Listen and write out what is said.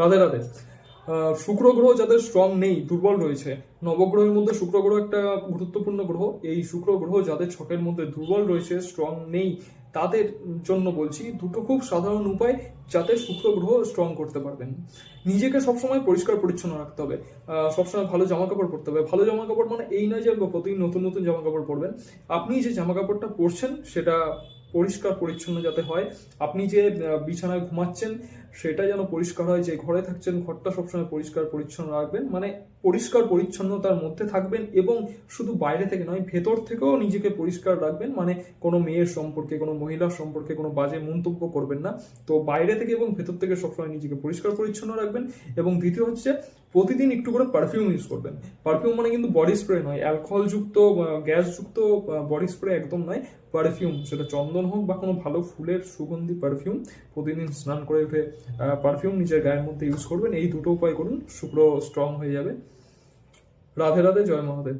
রাধে রাধে। শুক্র গ্রহ যাদের স্ট্রং নেই, দুর্বল রয়েছে, নবগ্রহের মধ্যে শুক্র গ্রহ একটা গুরুত্বপূর্ণ গ্রহ। এই শুক্র গ্রহ যাদের ছকের মধ্যে দুর্বল রয়েছে স্ট্রং নেই, তাদের জন্য বলছি দুটো খুব সাধারণ উপায় যাতে শুক্র গ্রহ স্ট্রং করতে পারবেন। নিজেকে সবসময় পরিষ্কার পরিচ্ছন্ন রাখতে হবে। সবসময় ভালো জামা কাপড় পরতে হবে। ভালো জামা কাপড় মানে এই নয় যে প্রতিদিন নতুন নতুন জামা কাপড় পরবেন। আপনি যে জামা কাপড়টা পরছেন, সেটা পরিষ্কার পরিচ্ছন্ন যাতে হয়। আপনি যে বিছানায় ঘুমাচ্ছেন সেটা যেন পরিষ্কার হয়, যে ঘরে থাকছেন, ঘরটা সবসময় পরিষ্কার, পরিচ্ছন্ন রাখবেন। মানে পরিষ্কার, পরিচ্ছন্নতার মধ্যে থাকবেন এবং শুধু বাইরে থেকে নয়, ভেতর থেকেও নিজেকে পরিষ্কার রাখবেন। মানে কোনো মেয়ের সম্পর্কে, কোনো মহিলার সম্পর্কে কোনো বাজে মন্তব্য করবেন না। তো বাইরে থেকে এবং ভেতর থেকে সবসময় নিজেকে পরিষ্কার, পরিচ্ছন্ন রাখবেন। এবং দ্বিতীয় হচ্ছে, প্রতিদিন একটু করে পারফিউম ইউজ করবেন। পারফিউম মানে কিন্তু বডি স্প্রে নয় অ্যালকোহলযুক্ত গ্যাসযুক্ত বডি স্প্রে একদম নয় পারফিউম সেটা চন্দন হোক বা কোনো ভালো ফুলের সুগন্ধি পারফিউম প্রতিদিন স্নান করে উঠে পারফিউম নিজের গায়ের মধ্যে ইউজ করবেন। এই দুটো উপায় করুন, শুক্র স্ট্রং হয়ে যাবে। রাধে রাধে, জয় মহাদেব।